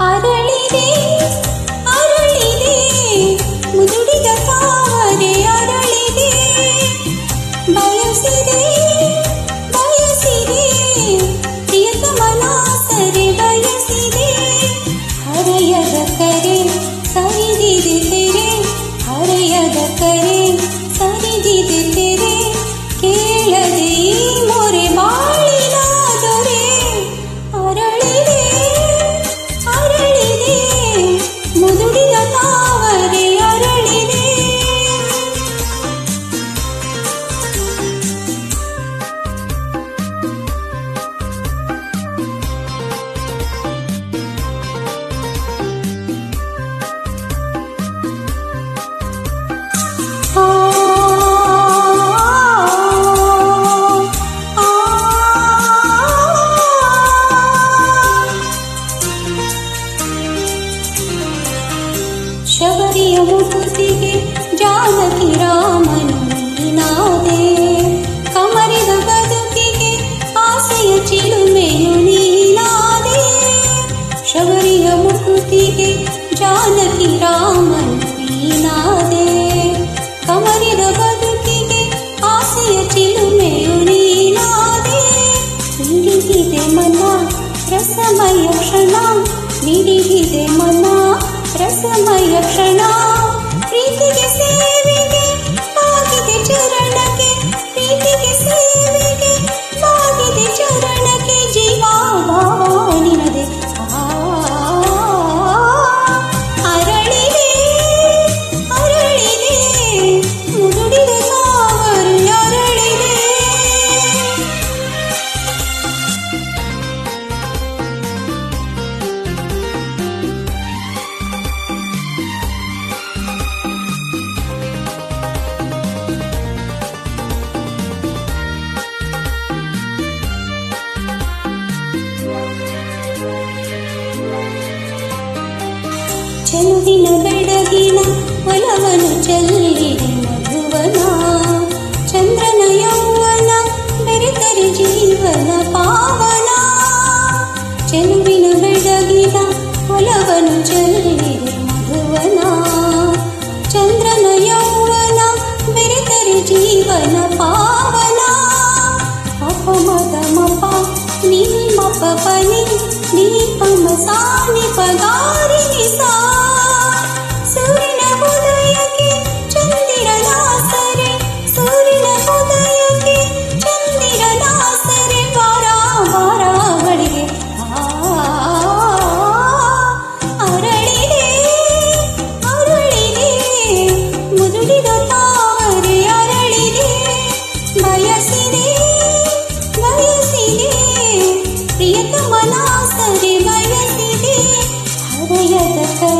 Ayrı मुख सिके जानकी रामन नादे ರಸಮಯ ಕ್ಷಣ ಪ್ರೀತಿಗೆ ಸೇವೆಗೆ ಚೆಲುವಿನ ಬೆಡಗಿನ ಒಲವನು ಚೆಲ್ಲಿದೆ ಮಧುವನ ಚಂದ್ರನ ಯೌವನ ಬೆರೆತರೆ ಜೀವನ ಪಾವನ ಚೆಲುವಿನ ಬೆಡಗಿನ ಒಲವನು ಚೆಲ್ಲಿದೆ ಮಧುವನ ಚಂದ್ರನ ಯೌವನ ಬೆರೆತರೆ ಜೀವನ ಪಾವನ ಅಪ ಮದ ಮಪ ನೀ ಮಪ ಪನಿ ನೀ ಪಮ ಸಾನಿ ಪಗಾರಿ ಸಾ just